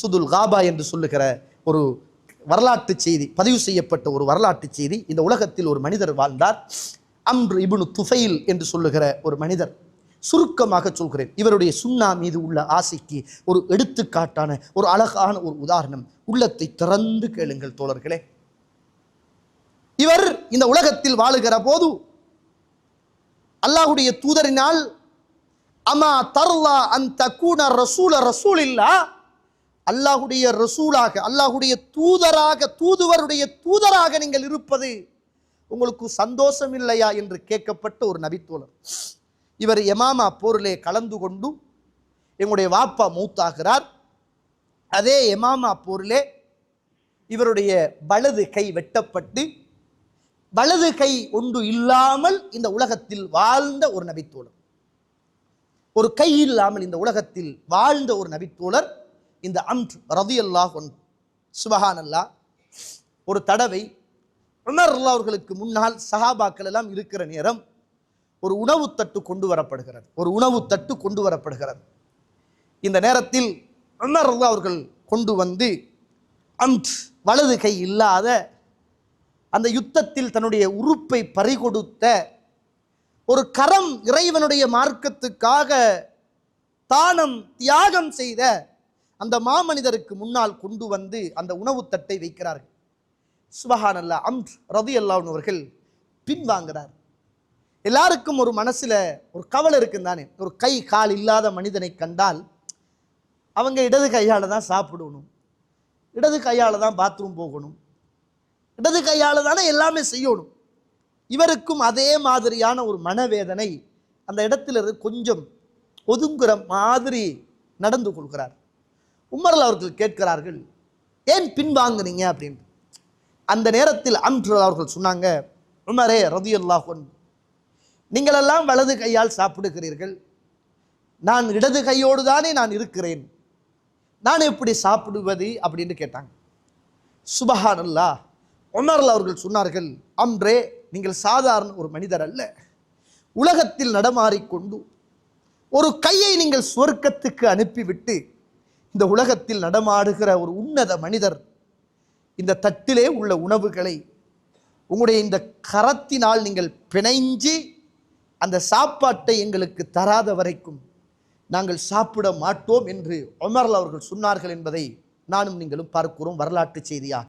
சுதுல் காபா என்று சொல்லுகிற ஒரு வரலாற்று செய்தி பதிவு செய்யப்பட்ட ஒரு வரலாற்று செய்தி. இந்த உலகத்தில் ஒரு மனிதர் வாழ்ந்தார். அம்ரு இபுனு துஃபைல் என்று சொல்லுகிற ஒரு மனிதர். சுருக்கமாக சொல்கிறேன். இவருடைய சுண்ணா மீது உள்ள ஆசைக்கு ஒரு எடுத்துக்காட்டான ஒரு அழகான ஒரு உதாரணம். உள்ளத்தை திறந்து கேளுங்கள் தோழர்களே. இவர் இந்த உலகத்தில் வாழுகிற போது அல்லாஹுடைய தூதரினால் அமா தர்லா அந்த தக்கூன ரசூல ரசூல் இல்லா அல்லாஹுடைய ரசூலாக அல்லாஹுடைய தூதராக தூதுவருடைய தூதராக நீங்கள் இருப்பது உங்களுக்கு சந்தோஷம் இல்லையா என்று கேட்கப்பட்ட ஒரு நபித்தோழர். இவர் எமாமா போரிலே கலந்து கொண்டு எங்களுடைய வாப்பா மூத்தாகிறார். அதே எமாமா போரிலே இவருடைய வலது கை வெட்டப்பட்டு வலது கை ஒன்று இல்லாமல் இந்த உலகத்தில் வாழ்ந்த ஒரு நபித்தோழர். ஒரு கை இல்லாமல் இந்த உலகத்தில் வாழ்ந்த ஒரு நபித்தோழர். இந்த அம்ட் ரதியல்லாஹ் சுபஹான் அல்லா ஒரு தடவை உமர் அல்லா அவர்களுக்கு முன்னால் சஹாபாக்கள் எல்லாம் இருக்கிற நேரம் ஒரு உணவு தட்டு கொண்டு வரப்படுகிறது. ஒரு உணவு தட்டு கொண்டு வரப்படுகிறது. இந்த நேரத்தில் உமர் அல்லா அவர்கள் கொண்டு வந்து அம்ட் வலது கை இல்லாத அந்த யுத்தத்தில் தன்னுடைய உறுப்பை பறிகொடுத்த ஒரு கரம் இறைவனுடைய மார்க்கத்துக்காக தானம் தியாகம் செய்த அந்த மாமனிதருக்கு முன்னால் கொண்டு வந்து அந்த உணவு தட்டை வைக்கிறார்கள். சுபஹான் அல்லா அம் ரதி அல்லாஹ் அவர்கள் பின்வாங்கிறார் எல்லாருக்கும் ஒரு மனசில் ஒரு கவலை இருக்கும் தானே. ஒரு கை கால் இல்லாத மனிதனை கண்டால் அவங்க இடது கையால் தான் சாப்பிடணும். இடது கையால் தான் பாத்ரூம் போகணும். இடது கையால் தானே எல்லாமே செய்யணும். இவருக்கும் அதே மாதிரியான ஒரு மனவேதனை அந்த இடத்துல இருந்து கொஞ்சம் ஒதுங்குற மாதிரி நடந்து கொள்கிறார். உமரல் அவர்கள் கேட்கிறார்கள் ஏன் பின்வாங்குனீங்க? அப்படின்னு. அந்த நேரத்தில் அன்று அவர்கள் சொன்னாங்க உமரே ரதியுல்லாஹன் நீங்களெல்லாம் வலது கையால் சாப்பிடுகிறீர்கள். நான் இடது கையோடு தானே நான் இருக்கிறேன். நான் எப்படி சாப்பிடுவது? அப்படின்னு கேட்டாங்க. சுபஹான் அல்லா உமர்ல அவர்கள் சொன்னார்கள் அன்றே நீங்கள் சாதாரண ஒரு மனிதர் அல்ல. உலகத்தில் நடமாறிக்கொண்டு ஒரு கையை நீங்கள் சுவர்க்கத்துக்கு அனுப்பிவிட்டு இந்த உலகத்தில் நடமாடுகிற ஒரு உன்னத மனிதர் இந்த தட்டிலே உள்ள உணவுகளை உங்களுடைய இந்த கரத்தினால் நீங்கள் பிணைஞ்சி அந்த சாப்பாட்டை எங்களுக்கு தராத வரைக்கும் நாங்கள் சாப்பிட மாட்டோம் என்று உமர்ல அவர்கள் சொன்னார்கள் என்பதை நானும் நீங்களும் பார்க்கிறோம் வரலாற்று செய்தியாக.